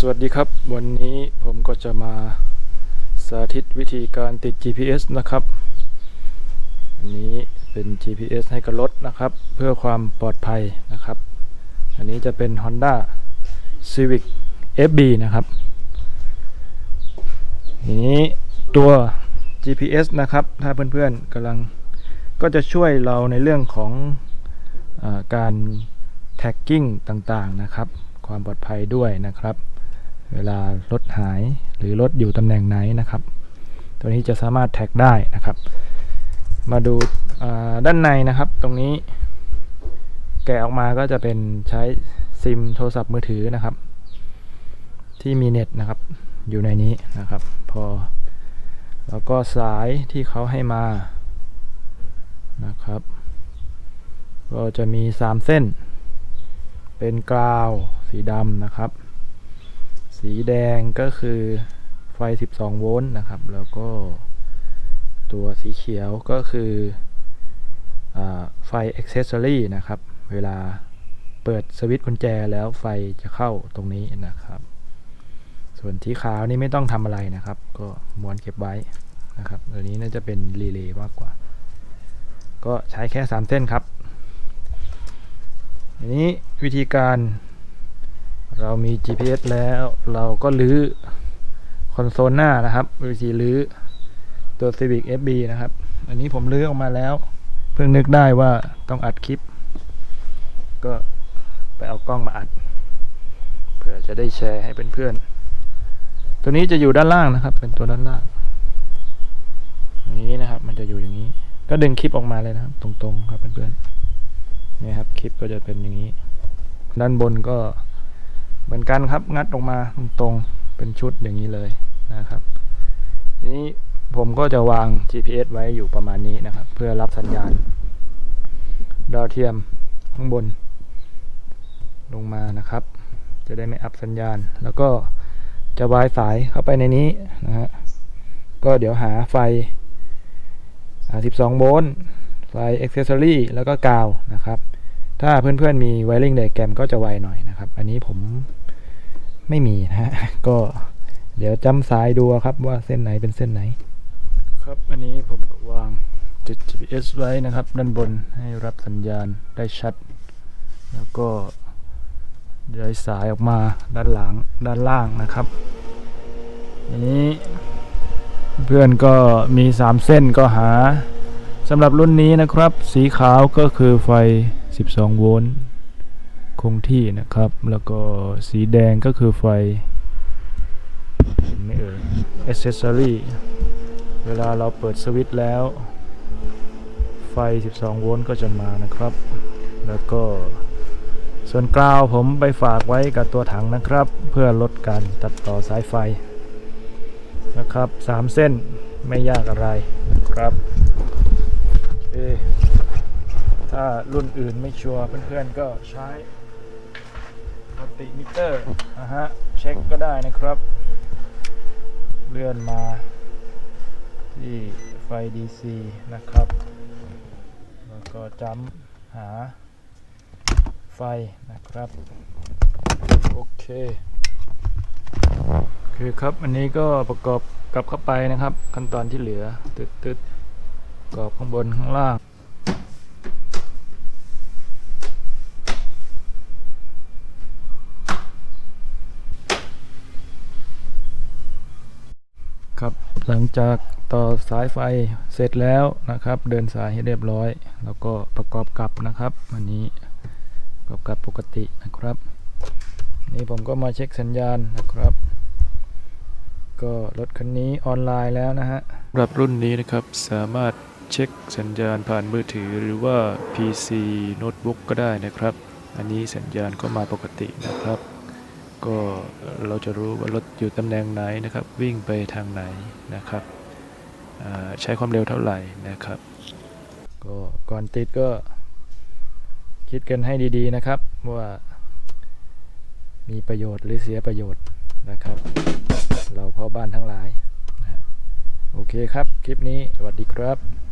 สวัสดีครับ วันนี้ผมก็จะมาสาธิตวิธีการติด GPS นะครับ อันนี้เป็น GPS ให้กับรถนะครับ เพื่อความปลอดภัยนะครับ อันนี้จะเป็น Honda Civic FB นะครับทีนี้ตัว GPS นะครับ ถ้าเพื่อนๆกำลังก็จะช่วยเราในเรื่องของอการ tagging ต่างๆนะครับ ความปลอดภัยด้วยนะครับ เวลารถหายหรือรถอยู่ตำแหน่งไหนนะครับ ตัวนี้จะสามารถแท็กได้นะครับ มาดูด้านในนะครับตรงนี้ แกะออกมาก็จะเป็นใช้ซิมโทรศัพท์มือถือนะครับ ที่มีเน็ตนะครับอยู่ในนี้นะครับ พอ แล้วก็สายที่เขาให้มานะครับ ก็จะมี 3 เส้น เป็นกราวสีดำนะครับ สีแดงก็คือไฟ 12 โวลต์นะครับ แล้วก็ตัวสีเขียวก็คืออไฟ Accessory นะครับ เวลาเปิดสวิตช์กุญแจแล้วไฟจะเข้าตรงนี้นะครับ ส่วนที่ขาวนี่ไม่ต้องทำอะไรนะครับ ก็ม้วนเก็บไว้นะครับตัวนี้น่าจะเป็นรีเลย์มากกว่า ก็ใช้แค่ 3 เส้นครับทีนี้วิธีการ เรามี GPS แล้วเราก็ลื้อคอนโซลหน้านะครับวิธีลื้อตัว Civic FB นะครับ อันนี้ผมลื้อออกมาแล้ว เพิ่งนึกได้ว่าต้องอัดคลิป ก็ไปเอากล้องมาอัด เพื่อจะได้แชร์ให้เพื่อนๆตัวนี้จะอยู่ด้านล่างนะครับ เป็นตัวด้านล่างอย่างนี้นะครับ มันจะอยู่อย่างนี้ ก็ดึงคลิปออกมาเลยนะครับ ตรงๆครับเพื่อนๆนี่ครับคลิปก็จะเป็นอย่างนี้ ด้านบนก็ กันครับ งัดออกมาตรงๆเป็นชุดอย่างนี้เลยนะครับนี้ผมก็จะวาง GPS ไว้อยู่ประมาณนี้นะครับ เพื่อรับสัญญาณ ดาวเทียมข้างบน ลงมานะครับ จะได้ไม่อับสัญญาณ แล้วก็จะวายสายเข้าไปในนี้นะฮะก็เดี๋ยวหาไฟ12โวลต์ไฟ Accessory แล้วก็กาวนะครับ ถ้าเพื่อนๆมีไวริงไดแกรมก็จะไวหน่อยนะครับ อันนี้ผม ไม่มีนะฮะก็เดี๋ยวจำสายดูครับว่าเส้นไหนเป็นเส้นไหน ครับ อันนี้ผมวางติด GPS ไว้นะครับ ด้านบนให้รับสัญญาณได้ชัด แล้วก็ย้ายสายออกมาด้านหลังด้านล่างนะครับอันนี้เพื่อนก็มี 3 เส้นก็หาสำหรับรุ่นนี้นะครับ สีขาวก็คือไฟ 12 โวลต์ คงที่นะครับ แล้วก็สีแดงก็คือไฟนไหม่เอ่ย accessory เวลาเราเปิดสวิตช์แล้ว ไฟ 12 โวลต์ก็จะมานะครับ แล้วก็ส่วนกราวผมไปฝากไว้กับตัวถังนะครับ เพื่อลดการตัดต่อสายไฟนะครับ 3 เส้นไม่ยากอะไรนะครับโอถ้ารุ่นอื่นไม่ชัวร์เพื่อนๆก็ใช้ มัลติมิเตอร์นะฮะเช็คก็ได้นะครับ เลื่อนมาที่ไฟ DC นะครับ แล้วก็จำหาไฟนะครับ โอเคคือครับ อันนี้ก็ประกอบกลับเข้าไปนะครับ ขั้นตอนที่เหลือตึดตึดๆกอบข้างบนข้างล่าง ครับหลังจากต่อสายไฟเสร็จแล้วนะครับ เดินสายให้เรียบร้อย แล้วก็ประกอบกลับนะครับอันนี้ประกอบกลับปกตินะครับ นี่ผมก็มาเช็คสัญญาณนะครับ ก็รถคันนี้ออนไลน์แล้วนะฮะสำหรับรุ่นนี้นะครับสามารถเช็คสัญญาณผ่านมือถือหรือว่า PC โน้ตบุ๊กก็ได้นะครับ อันนี้สัญญาณก็มาปกตินะครับ ก็เราจะรู้ว่ารถอยู่ตำแหน่งไหนนะครับ วิ่งไปทางไหนนะครับใช้ความเร็วเท่าไหร่นะครับ ก็ก่อนติดก็คิดกันให้ดีๆนะครับว่ามีประโยชน์หรือเสียประโยชน์นะครับ เราพ่อบ้านทั้งหลาย โอเคครับ คลิปนี้สวัสดีครับ